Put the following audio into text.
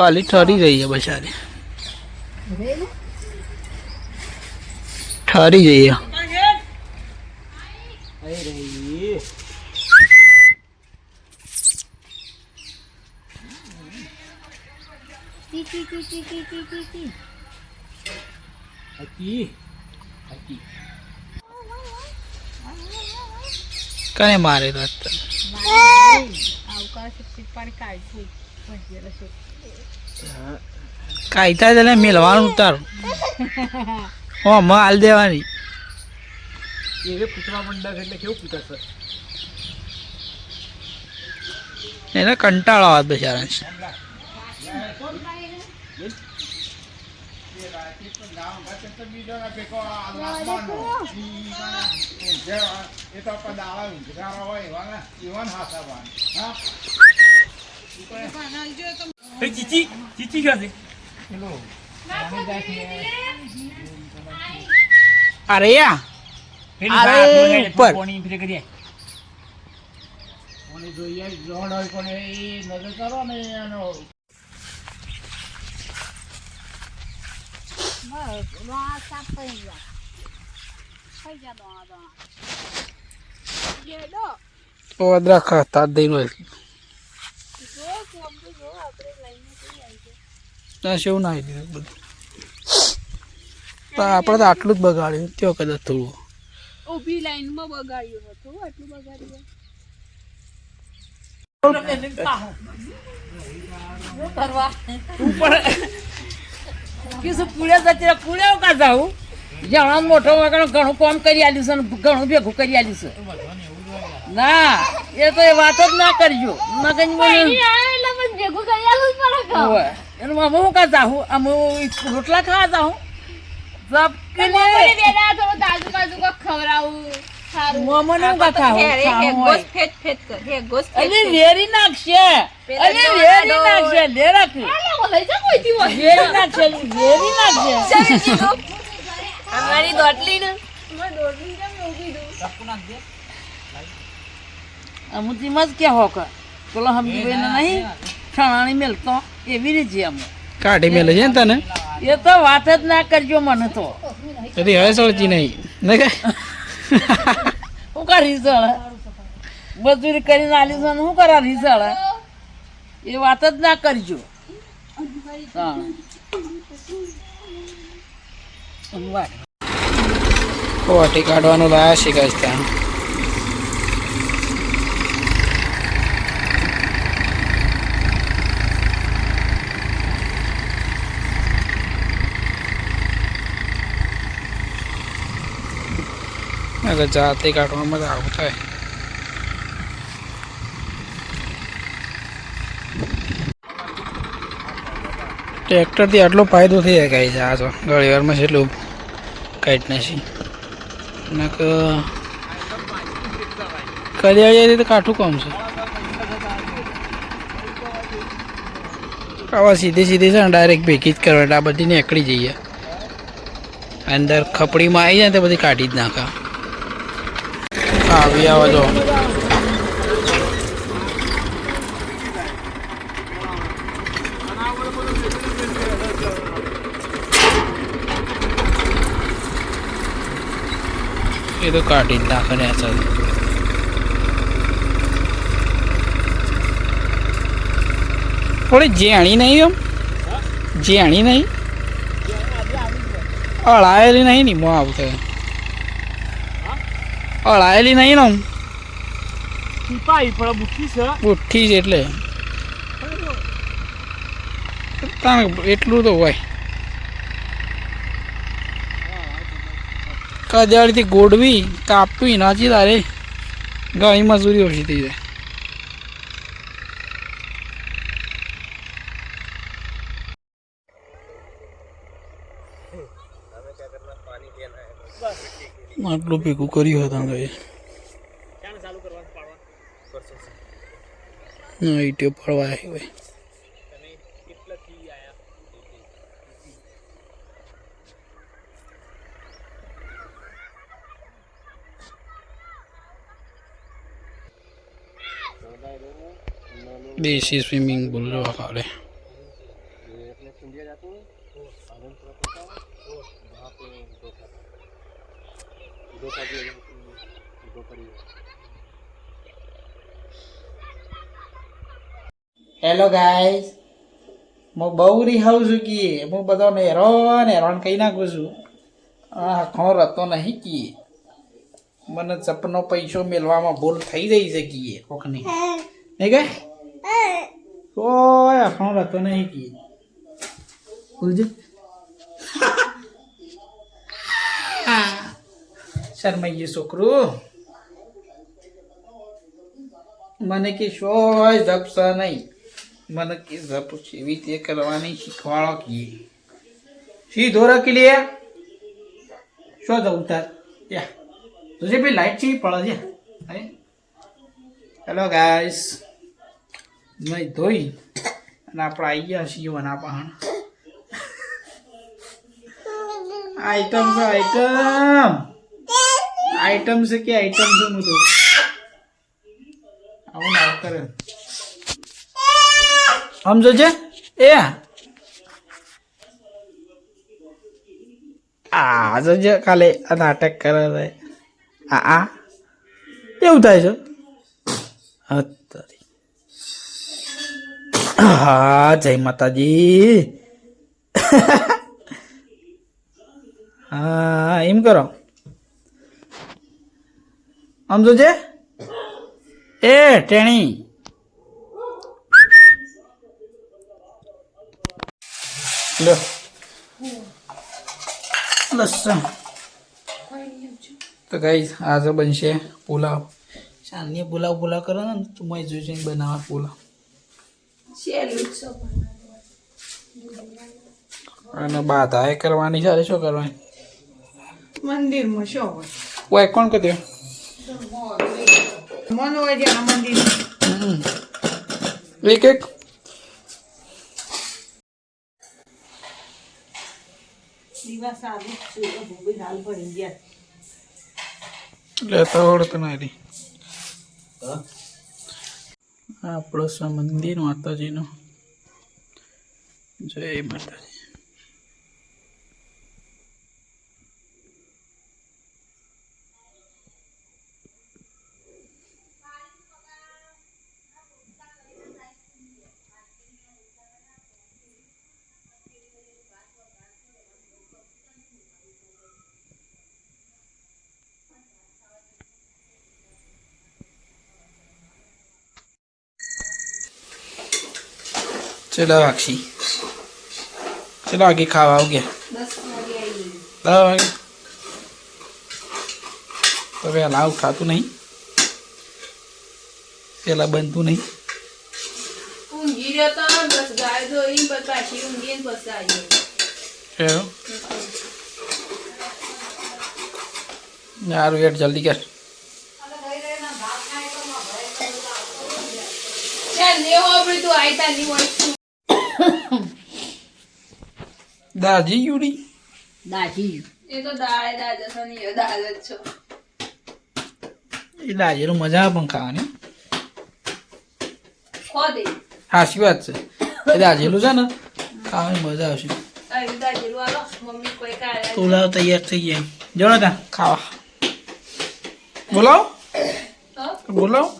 ખાલી ઠરી રહી છે બસારી ઠરી જઈએ. કને મારે આવકાશ પાણી કાઢી કાયતા તને મેલવાનું તારું હો મ હાલ દેવાની. એને કંટાળો આવે બિચારા હોય એ ચીચી ચીચી ક્યાં છે અરે યા અરે ઉપર પાણી ફિરે કરી પાણી જોઈએ જોડ હોય પણ એ નજર કરો ને એનો તો દરખત આ દઈ ના શું નાખી દીધું બધું. તો આપણે તો આટલું જ બગાડ્યું ત્યો કદાચ થોડું. ઊભી લાઈનમાં બગાડ્યું હતું આટલું બગાડ્યું મોટો ઘણું કામ કરી આલ્યું છે ઘણું ભેગું કરી આલ્યું છે. ના એ તો એ વાત જ ના કરજો. મગજ ભેગું કરી આલું પડે કે ઓય એનું માં હું કા જાહું આમ હું રોટલા ખાવા જાહું જબ કે ને બેડા થોડો તાજુ બાજુ કો ખવરાવું અમારી મજ ક્યાં હોકર ચલો હમ નહીં? છણાણી મેલતો એવી રીતે અમે કાઢી મેલે છે ને તને? એ તો વાત જ ના કરજો મને તો. કદી હવે સળચી નહીં. ને કે? હું કા રીસળ મજૂરી કરીને આલી છે હું કરા રીસળ એ વાત જ ના કરજો. હા. વાટી કાઢવાનું લાયા શીખાય ત્યાં. અગર જાતે કાઢવામાં જ આવું થાય. ટ્રેક્ટરથી આટલો ફાયદો થઈ જાય કાંઈ આ તો. ઘણી વારમાં છે એટલું કાઢી નથી નક કરિયાળી તો કાઠું કોમ છે. આવા સીધી સીધી છે ને ડાયરેક્ટ ભેગી જ કરવા એટલે આ બધી નીકળી જઈએ. અંદર ખપડીમાં આવી જાય તો બધી કાઢી જ નાખા. આવી આવો જો. એ તો કાઢી નાખે ને અસર થોડી જેણી નહીં એમ? જેણી નહીં? અળાયેલી નહીં ને, મો આવું થાય અળાયેલી નહીં ને ટીપાઈ પણ બુઠી છે. બુઠ્ઠી જ એટલે. એટલું તો હોય. કદાળીથી ગોડવી કાપવી નાચી તારે. ગાય મજૂરી ઓછી થઈ જાય. આટલું ભેગું કર્યું હતું ગઈ હા ઈટીઓ પડવા આવી હોય. દેશી સ્વિમિંગ પુલ જોવા કાઢે હેલો ગાઈસ હું બહુ રિહાઉં છું કે હું બધો હેરોન હેરોન કહી નાખું છું આ આખો રતો નહીં કીએ મને સપનો પૈસો મેળવામાં ભૂલ થઈ જઈ છે કીએ કોકની નહીં કે કોઈ આખો રતો નહીં કીએ બોલજે શરમાઈએ છોકરું મને કે શોય જપશે નહીં. મને કે જપ એવી તે કરવાની શીખવાડો કી. સીધો રાખી લે? શું જવું તાર યા. તુજે ભાઈ લાઈટ ચી પડે છે. હેલો ગાઈસ નહીં ધોઈ. અને આપણે આવી ગયા છીએ વના પહાણ આઈટમ છે આઈટમ આઈટમ છે કે આઈટમ છે હું તો આવું ના કરે. સમજો છે? એ. આ જોજે કાલે આ નાટક કરે છે. આ આ. એવું થાય છે? હા, જય માતાજી. હા એમ કરો. આમ જોજે એ ટેણી. લો. લસણ તો કઈ આજે બનશે પુલાવ. સાંજની પુલાવ પુલાવ કરો ને તો મેં જોઈ બનાવવા પુલાવ. અને બાધા એ કરવાની છે શું કરવાની? મંદિરમાં શું હોય? ઓય કોણ કહ્યું મન હોય જ્યાં મંદિર એક એક. દિવસ આવી જ પડી ગયા. લેતા આવડતો નથી આપણો છે મંદિર માતાજીનું. જય માતાજી. ચલો અક્ષી ચલો આગે ખાવા આવગે દસ વાગે તો પહેલાં ઉઠાતું નહીં. પહેલાં બનતું નહીં. ઊંઘી રહ્યો તો બસ ગાય ધોઈ પછી પાછી ઊંઘી ને પછી આવી સારું યાર જલ્દી કર. ને હોબળી તું આઈ તાની હોય દાજી યુડી. દાજી એ તો દાળ છો એ દાળ જ છો. એ દાજીનું મજા પણ ખાવાની. ખો દે. હાસી વાત છે. એ દાજેલું છે ને ખાવાની મજા આવશે. આવી દાજેલું આલો મમ્મી કોઈ કાઢે પુલાવ તૈયાર થઈ ગયા. જો ને ત્યાં ખાવા. બોલાવો. બોલો બોલાવો.